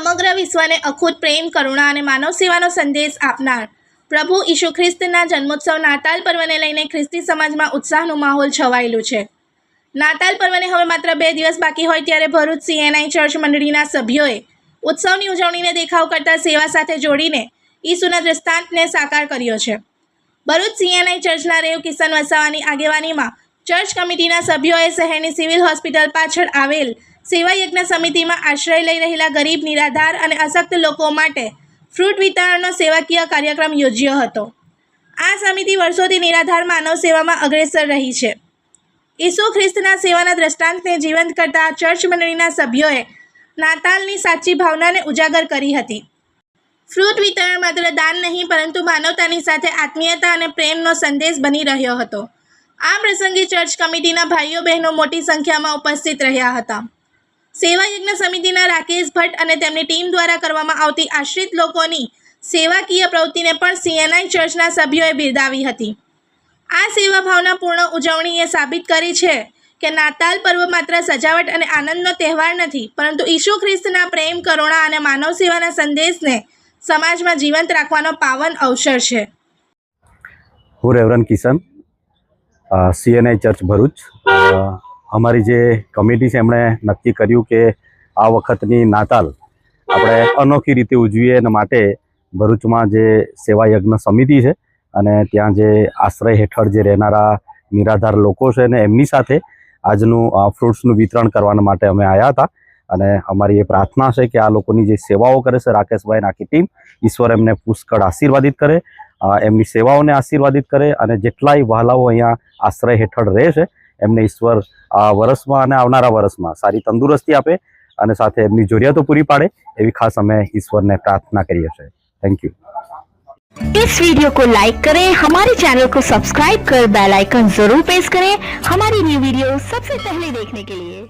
વિશ્વને અખૂટ પ્રેમ, કરુણા અને માનવ સેવાનો સંદેશ આપનાર પ્રભુ ઈશુ ખ્રિસ્તના જન્મોત્સવ નાતાલ પર્વને લઈને ખ્રિસ્તી સમાજમાં ઉત્સાહનું માહોલ છવાયેલો છે. નાતાલ પર્વને હવે માત્ર બે દિવસ બાકી હોય ત્યારે ભરૂચ સીએનઆઈ ચર્ચ મંડળીના સભ્યોએ ઉત્સવની ઉજવણીને દેખાવ કરતા સેવા સાથે જોડીને ઈસુના દ્રષ્ટાંતને સાકાર કર્યો છે. ભરૂચ સીએનઆઈ ચર્ચના રેવ કિશન વસાવાની આગેવાનીમાં ચર્ચ કમિટીના સભ્યોએ શહેરની સિવિલ હોસ્પિટલ પાછળ આવેલ સેવા યજ્ઞ સમિતિમાં આશ્રય લઈ રહેલા ગરીબ, નિરાધાર અને અશક્ત લોકો માટે ફ્રૂટ વિતરણનો સેવાકીય કાર્યક્રમ યોજ્યો હતો. આ સમિતિ વર્ષોથી નિરાધાર માનવ સેવામાં અગ્રેસર રહી છે. ઈસુ ખ્રિસ્તના સેવાના દ્રષ્ટાંતને જીવંત કરતા ચર્ચ મંડળીના સભ્યોએ નાતાલની સાચી ભાવનાને ઉજાગર કરી હતી. ફ્રૂટ વિતરણ માત્ર દાન નહીં, પરંતુ માનવતાની સાથે આત્મીયતા અને પ્રેમનો સંદેશ બની રહ્યો હતો. આ પ્રસંગે ચર્ચ કમિટીના ભાઈઓ બહેનો મોટી સંખ્યામાં ઉપસ્થિત રહ્યા હતા. સેવા યજ્ઞ સમિતિના રાકેશ ભટ્ટ અને તેમની ટીમ દ્વારા કરવામાં આવતી આશ્રિત લોકોની સેવાકીય પ્રવૃત્તિને પણ સીએનઆઈ ચર્ચના સભ્યોએ બિરદાવી હતી. આ સેવા ભાવનાપૂર્ણ ઉજવણીએ સાબિત કરી છે કે નાતાલ પર્વ માત્ર સજાવટ અને આનંદનો તહેવાર નથી, પરંતુ ઈસુ ખ્રિસ્તના પ્રેમ, કરુણા અને માનવ સેવાના સંદેશને સમાજમાં જીવંત રાખવાનો પાવન અવસર છે. હું reverend Kishan CNI church Bharuch. અમારી જે કમિટી છે, એમણે નક્કી કર્યું કે આ વખતની નાતાલ આપણે અનોખી રીતે ઉજવીએ એના માટે ભરૂચમાં જે સેવા યજ્ઞ સમિતિ છે અને ત્યાં જે આશ્રય હેઠળ જે રહેનારા નિરાધાર લોકો છે ને એમની સાથે આજનું ફ્રૂટ્સનું વિતરણ કરવા માટે અમે આવ્યા હતા. અને અમારી એ પ્રાર્થના છે કે આ લોકોની જે સેવાઓ કરે છે, રાકેશભાઈ આખી ટીમ, ઈશ્વર એમને પુષ્કળ આશીર્વાદિત કરે એમની સેવાઓને આશીર્વાદિત કરે અને જેટલાય વહાલાઓ અહીંયા આશ્રય હેઠળ રહે છે એમને ઈશ્વર આ વર્ષમાં અને આવનારા વર્ષમાં સારી તંદુરસ્તી આપે અને સાથે એમની જરૂરિયાતો પૂરી પાડે એવી ખાસ અમે ઈશ્વરને પ્રાર્થના કરીએ છીએ થેન્ક યુ इस वीडियो को लाइक करें हमारे चैनल को सब्सक्राइब कर बेल आइकन जरूर प्रेस करें हमारी न्यू वीडियो सबसे पहले देखने के लिए